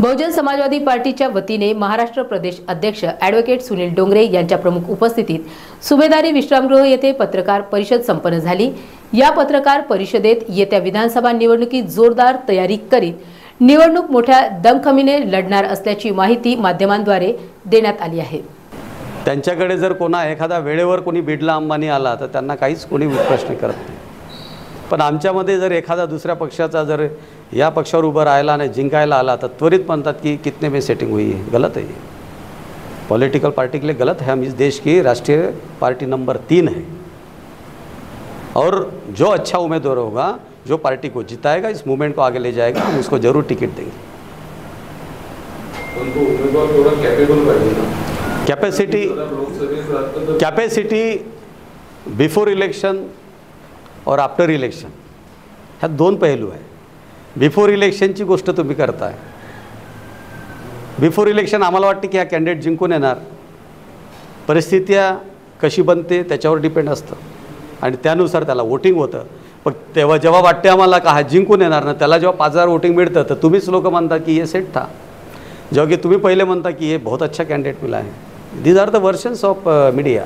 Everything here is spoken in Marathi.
बहुजन समाजवादी पार्टीच्या वतीने महाराष्ट्र प्रदेश अध्यक्ष ॲडव्होकेट सुनील डोंगरे यांच्या प्रमुख उपस्थितीत सुभेदारी विश्रामगृह येथे पत्रकार परिषद संपन्न झाली. या पत्रकार परिषदेत येत्या विधानसभा निवडणुकीत जोरदार तयारी करीत निवडणूक मोठ्या दमखमीने लढणार असल्याची माहिती माध्यमांद्वारे देण्यात आली आहे. त्यांच्याकडे जर कोणा एखादा वेळेवर कोणी बिडला अंबानी आला तर त्यांना काहीच कोणी प्रश्न करत नाही. पण आमच्यामध्ये जर एखादा दुसऱ्या पक्षाचा जर या पक्षावर उभं राहायला आणि जिंकायला आला तर त्वरित म्हणतात कि कितने में सेटिंग हुई है? गलत है ये. पॉलिटिकल पार्टी के लिए गलत है हम इस देश की राष्ट्रीय पार्टी नंबर तीन है। और जो अच्छा उम्मीदवार होगा जो पार्टी को जिताएगा इस मूवमेंट को आगे ले जाएगा हम उसको ज़रूर टिकट देंगे। कैपेसिटी तो कॅपॅसिटी बिफोर इलेक्शन और आफ्टर इलेक्शन ह्या दोन पैलू आहे. बिफोर इलेक्शनची गोष्ट तुम्ही करताय. बिफोर इलेक्शन आम्हाला वाटते की हा कॅन्डिडेट जिंकून येणार. परिस्थिती कशी बनते त्याच्यावर डिपेंड असतं. आणि त्यानुसार त्याला वोटिंग होतं. पण तेव्हा जेव्हा वाटते आम्हाला का हा जिंकून येणार ना त्याला जेव्हा पाच हजार वोटिंग मिळतं तर तुम्हीच लोक म्हणता की ये सेट था जेव्हा की तुम्ही पहिले म्हणता की हे बहुत अच्छा कॅन्डिडेट मिला आहे. These are the versions of media